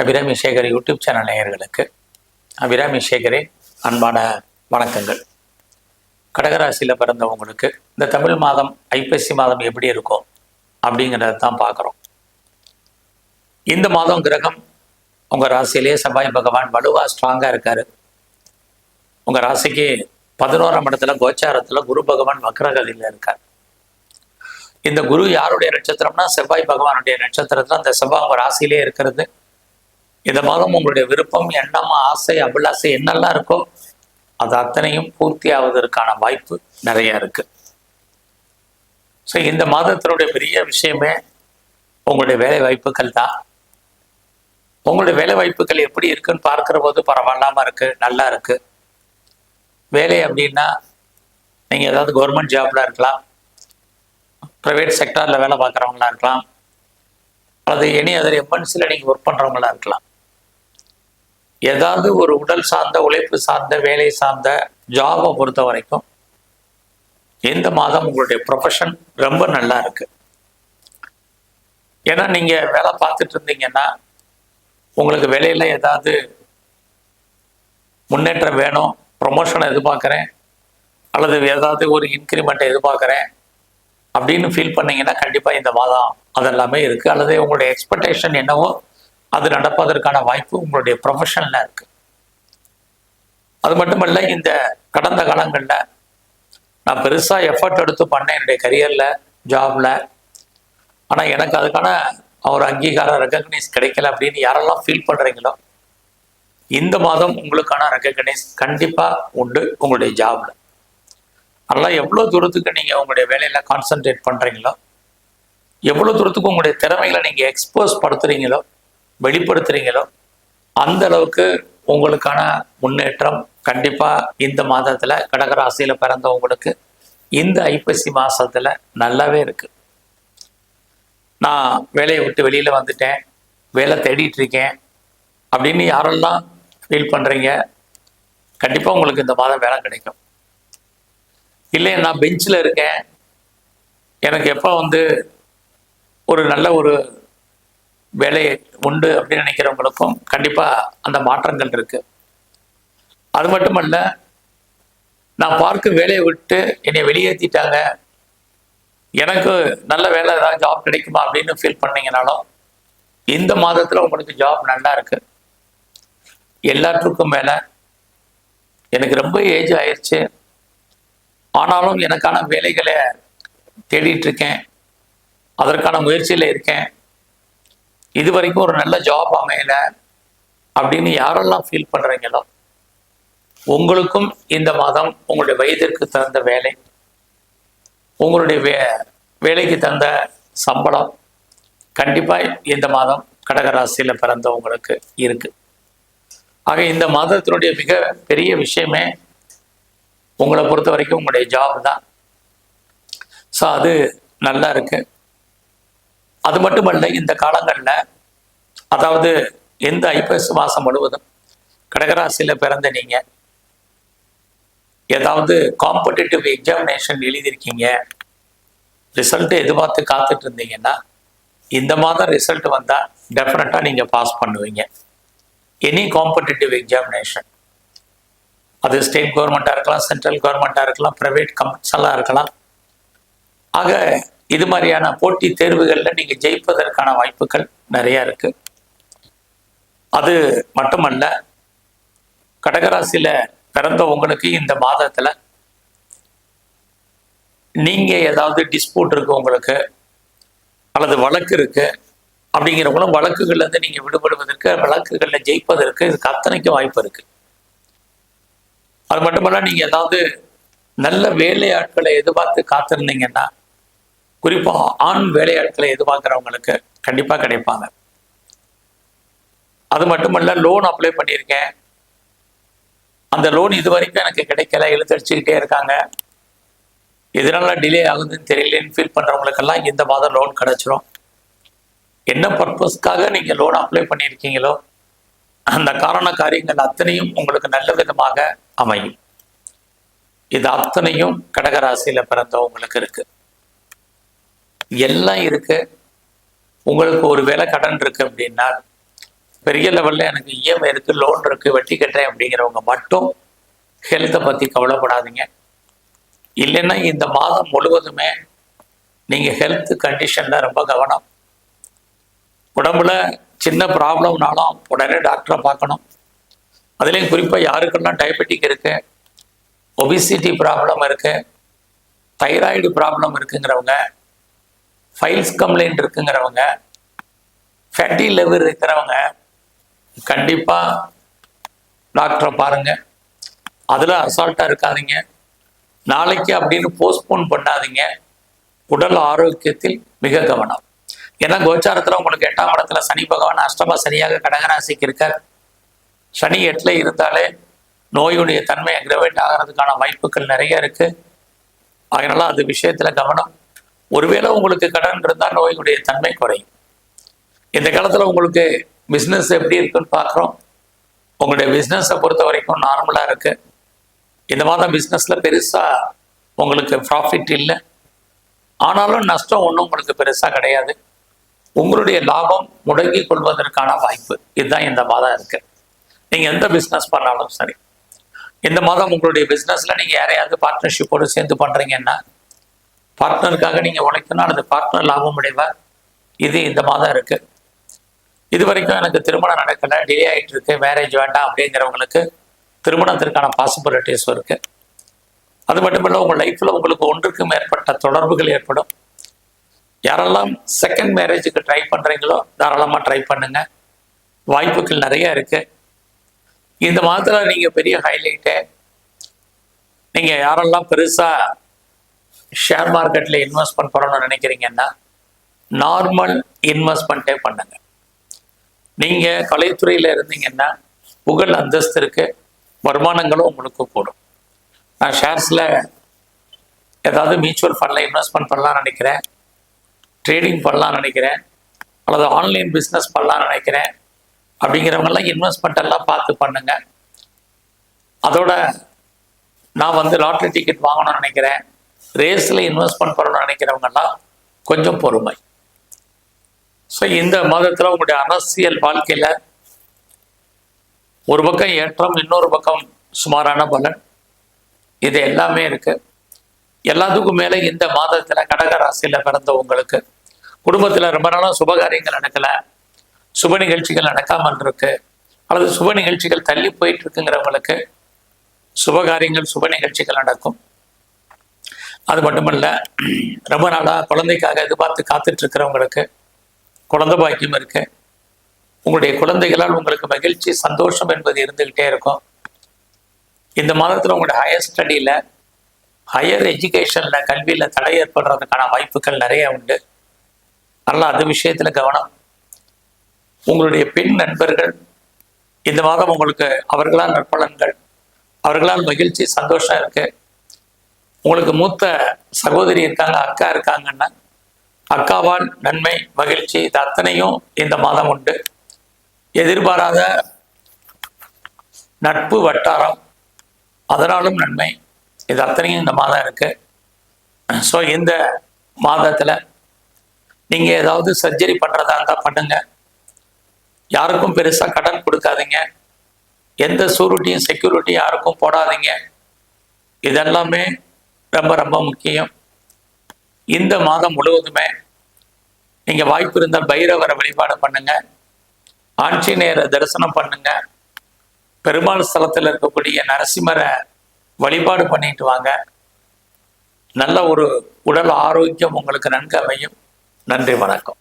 Abirami Sekar YouTube channel நேயர்களுக்கு அபிராமி சேகரின் அன்பான வணக்கங்கள். கடகராசியில் பிறந்தவங்களுக்கு இந்த தமிழ் மாதம் ஐப்பசி மாதம் எப்படி இருக்கும் அப்படிங்கிறத தான் பார்க்குறோம். இந்த மாதம் கிரகம் உங்கள் ராசியிலே செவ்வாய் பகவான் வலுவாக ஸ்ட்ராங்காக இருக்கார். உங்கள் ராசிக்கு பதினோராம் இடத்துல கோச்சாரத்தில் குரு பகவான் வக்ரகதியில் இருக்கார். இந்த குரு யாருடைய நட்சத்திரம்னா செவ்வாய் பகவானுடைய நட்சத்திரத்தில் அந்த செவ்வாய் உங்கள் ராசியிலே இருக்கிறது. இந்த மாதம் உங்களுடைய விருப்பம் எண்ணம் ஆசை அபிலாசை என்னெல்லாம் இருக்கோ அது அத்தனையும் பூர்த்தி ஆவதற்கான வாய்ப்பு நிறைய இருக்கு. ஸோ இந்த மாதத்தினுடைய பெரிய விஷயமே உங்களுடைய வேலை வாய்ப்புகள் தான். உங்களுடைய வேலை வாய்ப்புகள் எப்படி இருக்குன்னு பார்க்குற போது பரவாயில்லாம இருக்கு நல்லா இருக்கு. வேலை அப்படின்னா நீங்கள் ஏதாவது கவர்மெண்ட் ஜாப்ல இருக்கலாம் ப்ரைவேட் செக்டாரில் வேலை பார்க்குறவங்களா இருக்கலாம் அல்லது எனி அதர் எம்என்சியில் நீங்கள் ஒர்க் பண்ணுறவங்களா இருக்கலாம். ஏதாவது ஒரு உடல் சார்ந்த உழைப்பு சார்ந்த வேலை சார்ந்த ஜாபை பொறுத்த வரைக்கும் இந்த மாதம் உங்களுடைய ப்ரொஃபஷன் ரொம்ப நல்லா இருக்கு. ஏன்னா நீங்கள் வேலை பார்த்துட்டு இருந்தீங்கன்னா உங்களுக்கு வேலையில் ஏதாவது முன்னேற்றம் வேணும் ப்ரொமோஷனை எதிர்பார்க்குறேன் அல்லது ஏதாவது ஒரு இன்க்ரிமெண்ட்டை எதிர்பார்க்குறேன் அப்படின்னு ஃபீல் பண்ணீங்கன்னா கண்டிப்பாக இந்த மாதம் அதெல்லாமே இருக்குது அல்லது உங்களுடைய எக்ஸ்பெக்டேஷன் என்னவோ அது நடப்பதற்கான வாய்ப்பு உங்களுடைய ப்ரொஃபஷனில் இருக்குது அது மட்டுமல்ல இந்த கடந்த காலங்களில் நான் பெருசாக எஃபர்ட் எடுத்து பண்ணேன் என்னுடைய கரியரில் ஜாபில் ஆனால் எனக்கு அதுக்கான ஒரு அங்கீகாரம் ரெக்கக்னைஸ் கிடைக்கல அப்படின்னு யாரெல்லாம் ஃபீல் பண்ணுறீங்களோ இந்த மாதம் உங்களுக்கான ரெக்கக்னைஸ் கண்டிப்பாக உண்டு உங்களுடைய ஜாபில் அதெல்லாம் எவ்வளோ தூரத்துக்கு நீங்கள் உங்களுடைய வேலையில் கான்சென்ட்ரேட் பண்ணுறீங்களோ எவ்வளோ தூரத்துக்கு உங்களுடைய திறமைகளை நீங்கள் எக்ஸ்போஸ் படுத்துறீங்களோ வெளிப்படுத்துறீங்களோ அந்த அளவுக்கு உங்களுக்கான முன்னேற்றம் கண்டிப்பாக இந்த மாதத்தில் கடகராசியில் பிறந்தவங்களுக்கு இந்த ஐப்பசி மாதத்தில் நல்லாவே இருக்குது நான் வேலையை விட்டு வெளியில் வந்துட்டேன் வேலை தேடிட்டு இருக்கேன் அப்படின்னு யாரெல்லாம் ஃபீல் பண்ணுறீங்க கண்டிப்பாக உங்களுக்கு இந்த மாதம் வேலை கிடைக்கும். இல்லை நான் பெஞ்சில் இருக்கேன். எனக்கு எப்போ வந்து ஒரு நல்ல ஒரு வேலை உண்டு அப்படின்னு நினைக்கிறவங்களுக்கும் கண்டிப்பாக அந்த மாற்றங்கள் இருக்குது அது மட்டுமல்ல நான் பார்க்கும் வேலையை விட்டு என்னை வெளியேற்றிட்டாங்க எனக்கு நல்ல வேலை ஏதாவது ஜாப் கிடைக்குமா அப்படின்னு ஃபீல் பண்ணீங்கனாலும் இந்த மாதத்தில் உங்களுக்கு ஜாப் நல்லா இருக்கு. எல்லாத்துக்கும் மேலே எனக்கு ரொம்ப ஏஜ் ஆயிடுச்சு ஆனாலும் எனக்கான வேலைகளை தேடிட்டு இருக்கேன். அதற்கான முயற்சியில் இருக்கேன். இது வரைக்கும் ஒரு நல்ல ஜாப் அமையல அப்படின்னு யாரெல்லாம் ஃபீல் பண்ணுறீங்களோ உங்களுக்கும் இந்த மாதம் உங்களுடைய வயதிற்கு தகுந்த வேலை உங்களுடைய வே வேலைக்கு தகுந்த சம்பளம் கண்டிப்பாக இந்த மாதம் கடகராசியில் பிறந்தவங்களுக்கு இருக்குது ஆக இந்த மாதத்தினுடைய மிக பெரிய விஷயமே உங்களை பொறுத்த வரைக்கும் உங்களுடைய ஜாப் தான். ஸோ அது நல்லா இருக்குது அது மட்டுமல்ல இந்த காலங்களில் அதாவது எந்த ஐப்பசி மாதம் முழுவதும் கடகராசியில் பிறந்த நீங்கள் ஏதாவது காம்படிட்டிவ் எக்ஸாமினேஷன் எழுதியிருக்கீங்க ரிசல்ட்டு எதிர்பார்த்து காத்துட்டு இருந்தீங்கன்னா இந்த மாதம் ரிசல்ட் வந்தால் டெஃபினட்டாக நீங்கள் பாஸ் பண்ணுவீங்க. எனி காம்படிட்டிவ் எக்ஸாமினேஷன் அது ஸ்டேட் கவர்மெண்ட்டாக இருக்கலாம் சென்ட்ரல் கவர்மெண்ட்டாக இருக்கலாம் ப்ரைவேட் கம்பெனிஸ் எல்லாம் இருக்கலாம். ஆக இது மாதிரியான போட்டி தேர்வுகளில் நீங்கள் ஜெயிப்பதற்கான வாய்ப்புகள் நிறையா இருக்குது அது மட்டுமல்ல கடகராசியில் பிறந்த உங்களுக்கு இந்த மாதத்தில் நீங்கள் ஏதாவது டிஸ்பியூட் இருக்கு உங்களுக்கு அல்லது வழக்கு இருக்கு அப்படிங்கிறவங்களும் வழக்குகள்லேருந்து நீங்கள் விடுபடுவதற்கு வழக்குகளில் ஜெயிப்பதற்கு இதுக்கு அத்தனைக்கும் வாய்ப்பு இருக்குது அது மட்டுமல்ல நீங்கள் ஏதாவது நல்ல வேலையாட்களை எதிர்பார்த்து காத்திருந்தீங்கன்னா குறிப்பாக ஆண் வேலையாட்களை எதிர்பார்க்குறவங்களுக்கு கண்டிப்பாக கிடைப்பாங்க. அது மட்டுமல்ல லோன் அப்ளை பண்ணியிருக்கேன். அந்த லோன் இது வரைக்கும் எனக்கு கிடைக்கல இழுத்தடிச்சுக்கிட்டே இருக்காங்க. எதனால டிலே ஆகுதுன்னு தெரியலன்னு ஃபீல் பண்ணுறவங்களுக்கெல்லாம் இந்த மாதம் லோன் கிடச்சிரும். என்ன பர்பஸ்க்காக நீங்கள் லோன் அப்ளை பண்ணியிருக்கீங்களோ அந்த காரண காரியங்கள் அத்தனையும் உங்களுக்கு நல்ல விதமாக அமையும். இது அத்தனையும் கடகராசியில் பிறந்தவங்களுக்கு இருக்கு. எல்லாம் இருக்கு. உங்களுக்கு ஒரு வேலை கடன் இருக்கு அப்படின்னா பெரிய லெவலில் எனக்கு இஎம்ஐ இருக்குது லோன் இருக்குது வட்டி கட்டுறேன் அப்படிங்கிறவங்க மட்டும் ஹெல்த்தை பற்றி கவலைப்படாதீங்க. இல்லைன்னா இந்த மாதம் முழுவதுமே நீங்கள் ஹெல்த் கண்டிஷனில் ரொம்ப கவனம். உடம்புல சின்ன ப்ராப்ளம்னாலும் உடனே டாக்டரை பார்க்கணும். அதுலேயும் குறிப்பாக யாருக்கெல்லாம் டயபெட்டிக் இருக்கு ஒபிசிட்டி ப்ராப்ளம் இருக்கு தைராய்டு ப்ராப்ளம் இருக்குங்கிறவங்க ஃபைல்ஸ் கம்ப்ளைண்ட் இருக்குங்கிறவங்க ஃபேட்டி லெவர் இருக்கிறவங்க கண்டிப்பாக டாக்டரை பாருங்கள் அதில் அசால்ட்டாக இருக்காதீங்க. நாளைக்கு அப்படின்னு போஸ்ட்போன் பண்ணாதீங்க. உடல் ஆரோக்கியத்தில் மிக கவனம். ஏன்னா கோச்சாரத்தில் உங்களுக்கு எட்டாம் இடத்துல சனி பகவான் அஷ்டம சனியாக கடகராசிக்கு இருக்கார். சனி எட்டில் இருந்தாலே நோயுடைய தன்மை அக்ரவேட் ஆகிறதுக்கான வாய்ப்புகள் நிறைய இருக்குது அதனால அது விஷயத்தில் கவனம். ஒருவேளை உங்களுக்கு கடன் இருந்தால் நோயுடைய தன்மை குறையும். இந்த காலத்தில் உங்களுக்கு பிஸ்னஸ் எப்படி இருக்குன்னு பார்க்குறோம். உங்களுடைய பிஸ்னஸை பொறுத்த வரைக்கும் நார்மலாக இருக்குது இந்த மாதம் பிஸ்னஸில் பெருசாக உங்களுக்கு ப்ராஃபிட் இல்லை. ஆனாலும் நஷ்டம் ஒன்றும் உங்களுக்கு பெருசாக கிடையாது. உங்களுடைய லாபம் முடங்கி கொள்வதற்கான வாய்ப்பு. இதுதான் இந்த மாதம் இருக்கு. நீங்கள் எந்த பிஸ்னஸ் பண்ணாலும் சரி. இந்த மாதம் உங்களுடைய பிஸ்னஸில் நீங்கள் யாரையாவது பார்ட்னர்ஷிப்போடு சேர்ந்து பண்ணுறீங்கன்னா பார்ட்னருக்காக நீங்கள் உழைக்கணும் அந்த பார்ட்னர் லாபம் அடைவார். இது இந்த மாதம் இருக்குது இது வரைக்கும் எனக்கு திருமணம் நடக்கலை டிலே ஆகிட்டு இருக்கு மேரேஜ் வேண்டாம் அப்படிங்கிறவங்களுக்கு திருமணத்திற்கான பாசிபிலிட்டிஸும் இருக்குது அது மட்டும் இல்லை உங்கள் லைஃப்பில் உங்களுக்கு ஒன்றுக்கு மேற்பட்ட தொடர்புகள் ஏற்படும். யாரெல்லாம் செகண்ட் மேரேஜுக்கு ட்ரை பண்ணுறீங்களோ தாராளமாக ட்ரை பண்ணுங்கள் வாய்ப்புகள் நிறைய இருக்குது இந்த மாதத்தில் நீங்கள் பெரிய ஹைலைட்டு நீங்கள் யாரெல்லாம் பெருசாக ஷேர் மார்க்கெட்டில் இன்வெஸ்ட்மெண்ட் பண்ணணும்னு நினைக்கிறீங்கன்னா நார்மல் இன்வெஸ்ட்மெண்ட்டே பண்ணுங்க. நீங்கள் கலைத்துறையில் இருந்தீங்கன்னா புகழ் அந்தஸ்து இருக்கு வருமானங்களும் உங்களுக்கு கூடும். நான் ஷேர்ஸில் ஏதாவது மியூச்சுவல் ஃபண்டில் இன்வெஸ்ட்மெண்ட் பண்ணலாம்னு நினைக்கிறேன் ட்ரேடிங் பண்ணலாம்னு நினைக்கிறேன் அல்லது ஆன்லைன் பிஸ்னஸ் பண்ணலாம்னு நினைக்கிறேன் அப்படிங்கிறவங்கெல்லாம் இன்வெஸ்ட்மெண்ட் எல்லாம் பார்த்து பண்ணுங்க. அதோட நான் வந்து லாட்ரி டிக்கெட் வாங்கணும்னு நினைக்கிறேன். ரேஸில் இன்வெஸ்ட்மெண்ட் பண்ணணும்னு நினைக்கிறவங்கன்னா கொஞ்சம் பொறுமை. ஸோ இந்த மாதத்தில் உங்களுடைய அரசியல் வாழ்க்கையில் ஒரு பக்கம் ஏற்றம் இன்னொரு பக்கம் சுமாரான பலன். இது எல்லாமே இருக்கு. எல்லாத்துக்கும் மேலே இந்த மாதத்தில் கடக ராசியில் பிறந்த உங்களுக்கு குடும்பத்தில் ரொம்ப நாளாக சுபகாரியங்கள் நடக்கல. சுப நிகழ்ச்சிகள் நடக்காமல் இருக்கு அல்லது சுப நிகழ்ச்சிகள் தள்ளி போயிட்டு இருக்குங்கிறவங்களுக்கு சுபகாரியங்கள் சுப நிகழ்ச்சிகள் நடக்கும். அது மட்டுமல்ல ரொம்ப நாளாக குழந்தைக்காக எதிர்பார்த்து காத்துட்டு இருக்கிறவங்களுக்கு குழந்தை பாக்கியம் இருக்கு. உங்களுடைய குழந்தைகளால் உங்களுக்கு மகிழ்ச்சி சந்தோஷம் என்பது இருந்துகிட்டே இருக்கும். இந்த மாதத்தில் உங்களுடைய ஹையர் ஸ்டடியில் ஹையர் எஜுகேஷனில் கல்வியில் தடை ஏற்படுறதுக்கான வாய்ப்புகள் நிறைய உண்டு. நல்லா அது விஷயத்தில் கவனம். உங்களுடைய பெண் நண்பர்கள் இந்த மாதம் உங்களுக்கு அவர்களால் நற்பலன்கள் அவர்களால் மகிழ்ச்சி சந்தோஷம் இருக்குது உங்களுக்கு மூத்த சகோதரி இருக்காங்க அக்கா இருக்காங்கன்னா அக்காவால் நன்மை மகிழ்ச்சி இது அத்தனையும் இந்த மாதம் உண்டு. எதிர்பாராத நட்பு வட்டாரம் அதனாலும் நன்மை. இது அத்தனையும் இந்த மாதம் இருக்கு. ஸோ இந்த மாதத்தில் நீங்கள் ஏதாவது சர்ஜரி பண்ணுறதா இருந்தால் பண்ணுங்க. யாருக்கும் பெருசாக கடன் கொடுக்காதீங்க. எந்த சூரிட்டியும் செக்யூரிட்டியும் யாருக்கும் போடாதீங்க. இதெல்லாமே ரொம்ப ரொம்ப முக்கியம். இந்த மாதம் முழுவதுமே நீங்கள் வாய்ப்பு இருந்தால் பைரவரை வழிபாடு பண்ணுங்க. ஆஞ்சநேயரை தரிசனம் பண்ணுங்க. பெருமாள் ஸ்தலத்தில் இருக்கக்கூடிய நரசிம்மரை வழிபாடு பண்ணிட்டு வாங்க. நல்ல ஒரு உடல் ஆரோக்கியம் உங்களுக்கு நன்கு அமையும். நன்றி வணக்கம்.